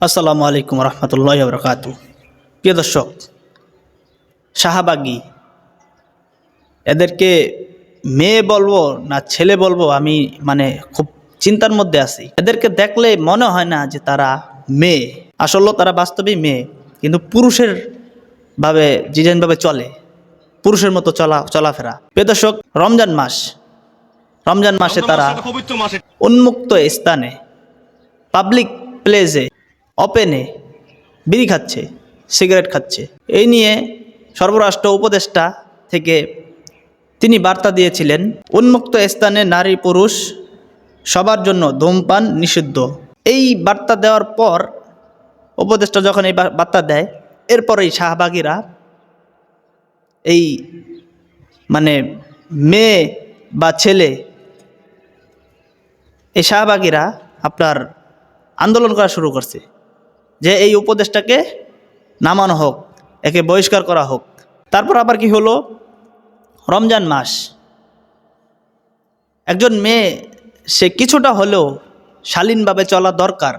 আসসালামু আলাইকুম রহমতুল্লাহ বরকাত প্রিয় দর্শক শাহাবাগি এদেরকে মেয়ে বলব না ছেলে বলব আমি মানে খুব চিন্তার মধ্যে আছি। এদেরকে দেখলে মনে হয় না যে তারা মেয়ে। আসলে তারা বাস্তবেই মেয়ে কিন্তু পুরুষের ভাবে ডিজাইনভাবে চলে। পুরুষের মতো চলা চলাফেরা। প্রিয় দর্শক রমজান মাস। রমজান মাসে তারা উন্মুক্ত স্থানে পাবলিক প্লেসে ওপেনে বিড়ি খাচ্ছে, সিগারেট খাচ্ছে। এই নিয়ে সর্বরাষ্ট্র উপদেষ্টা থেকে তিনি বার্তা দিয়েছিলেন, উন্মুক্ত স্থানে নারী পুরুষ সবার জন্য ধূমপান নিষিদ্ধ। এই বার্তা দেওয়ার পর উপদেষ্টা যখন এই বার্তা দেয়, এরপরেই শাহবাগীরা এই মানে মেয়ে বা ছেলে, এই শাহবাগীরা আপনার আন্দোলন করা শুরু করছে। যে এই উপদেশটাকে নামানো হোক, একে বহিষ্কার করা হোক। তারপর আবার কি হলো? রমজান মাস। একজন মেয়ে, সে কিছুটা হলেও শালীনভাবে চলা দরকার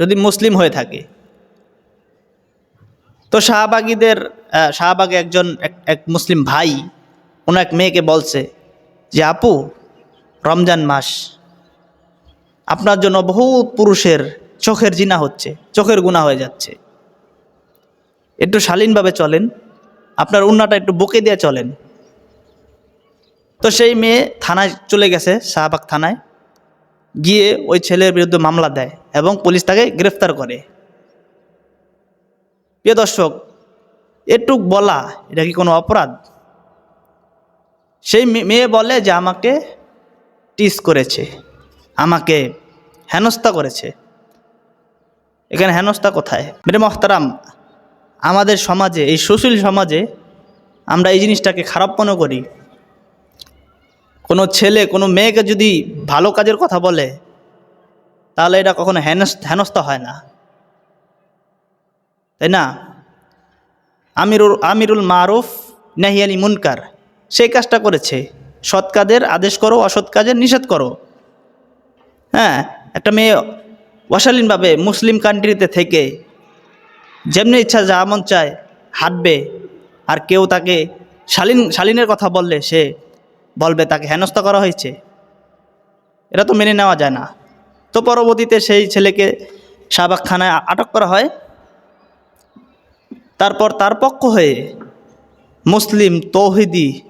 যদি মুসলিম হয়ে থাকে। তো শাহবাগীদের শাহবাগে একজন এক- মুসলিম ভাই, কোনো এক মেয়েকে বলছে যে, আপু, রমজান মাস, আপনার জন্য বহুত পুরুষের চোখের জিনা হচ্ছে, চোখের গুণা হয়ে যাচ্ছে। একটু শালীনভাবে চলেন, আপনার উন্নাটা একটু বকে দিয়ে চলেন। তো সেই মেয়ে থানায় চলে গেছে, শাহবাগ থানায়। গিয়ে ওই ছেলের বিরুদ্ধে মামলা দেয় এবং পুলিশ তাকে গ্রেফতার করে। প্রিয় দর্শক, এটুক বলা, এটা কি কোনো অপরাধ? সেই মেয়ে বলে যে আমাকে টিস করেছে, আমাকে হেনস্থা করেছে। এখানে হেনস্থা কোথায়? মেরে মহতারাম, আমাদের সমাজে, এই সুশীল সমাজে আমরা এই জিনিসটাকে খারাপ মনে করি। কোনো ছেলে, কোনো মেয়েকে যদি ভালো কাজের কথা বলে, তাহলে এটা কখনো হেনস, হেনস্থা হয় না। তাই না? আমিরুল আমিরুল মারুফ নাহিয়ানি মুনকার সেই কাজটা করেছে। সৎ কাজের আদেশ করো, অসৎ কাজের নিষেধ করো। হ্যাঁ একটা মেয়ে অশালীনভাবে মুসলিম কান্ট্রিতে থেকে যেমনি ইচ্ছা যা মন চায় হাঁটবে। আর কেউ তাকে শালীন, শালীনের কথা বললে সে বলবে, তাকে হেনস্থা করা হয়েছে। এটা তো মেনে নেওয়া যায় না। তো পরবর্তীতে সেই ছেলেকে শাহবাগ থানায় আ- আটক করা হয়। তারপর তার পক্ষ হয়ে মুসলিম তৌহিদি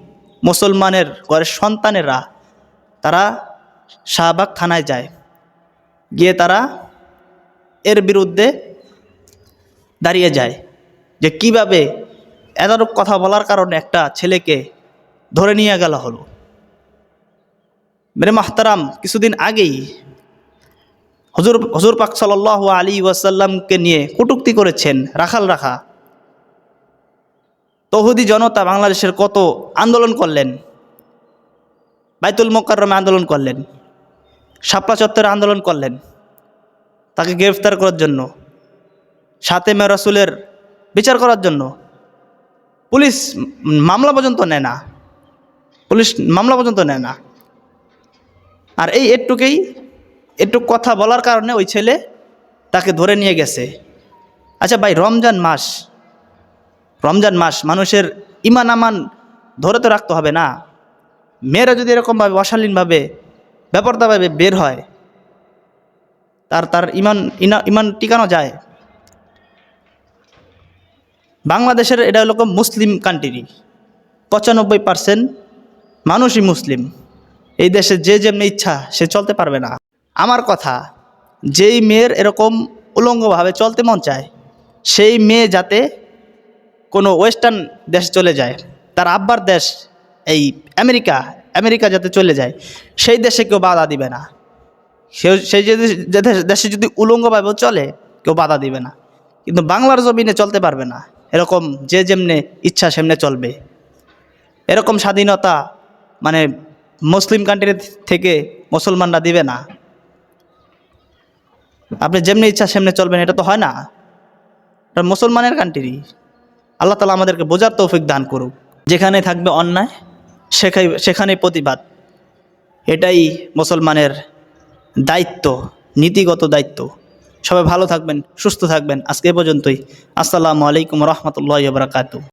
মুসলমানের ঘরের সন্তানেরা তারা শাহবাগ থানায় যায়। গিয়ে তারা এর বিরুদ্ধে দাঁড়িয়ে যায় যে কীভাবে এতটুক কথা বলার কারণে একটা ছেলেকে ধরে নিয়ে গেল হলো। মেরে মাহতারাম কিছুদিন আগেই হজুর হজুর পাক সাল্লাহ আলী ওয়াসাল্লামকে নিয়ে কটুক্তি করেছেন রাখাল রাখা। তহুদি জনতা বাংলাদেশের কত আন্দোলন করলেন, বাইতুল মোকাররমে আন্দোলন করলেন শাপলা চত্বরে আন্দোলন করলেন। তাকে গ্রেফতার করার জন্য। সাথে মে রসুলের বিচার করার জন্য। পুলিশ মামলা পর্যন্ত নেয় না। পুলিশ মামলা পর্যন্ত নেয় না। আর এই একটুকেই একটু কথা বলার কারণে ওই ছেলে তাকে ধরে নিয়ে গেছে। আচ্ছা ভাই, রমজান মাস রমজান মাস মানুষের ইমান আমান ধরে তো রাখতে হবে না। মেয়েরা যদি এরকমভাবে অশালীনভাবে ব্যাপারটাভাবে বের হয় তার তার ইমান, ইনা- ইমান টিকানো যায়। বাংলাদেশের, এটা হলো মুসলিম কান্ট্রি পঁচানব্বই পার্সেন্ট মানুষই মুসলিম। এই দেশে যে যেমনি ইচ্ছা, সে চলতে পারবে না। আমার কথা, যেই মেয়ের এরকম উলঙ্গভাবে চলতে মন চায়, সেই মেয়ে যাতে কোনো ওয়েস্টার্ন দেশ চলে যায়, তার আব্বার দেশ, এই আমেরিকা আমেরিকা যাতে চলে যায়, সেই দেশে কেউ বাধা দিবে না। সেই যদি দেশ- যদি উলঙ্গভাবেও চলে, কেউ বাধা দিবে না। কিন্তু বাংলার জমিনে চলতে পারবে না। এরকম যে যেমনে ইচ্ছা, সেমনে চলবে। এরকম স্বাধীনতা মানে মুসলিম কান্ট্রি থেকে মুসলমানরা দিবে না। আপনি যেমনি ইচ্ছা, সেমনে চলবেন, এটা তো হয় না। মুসলমানের কান্ট্রি আল্লাহ তালা আমাদেরকে বোঝার তৌফিক দান করুক। যেখানে থাকবে অন্যায় সেখানে সেখানে প্রতিবাদ। এটাই মুসলমানের দায়িত্ব, নীতিগত দায়িত্ব। সবাই ভালো থাকবেন, সুস্থ থাকবেন। আজকে এ পর্যন্তই। আসসালামু আলাইকুম রহমতুল্লাহ বারাকাতু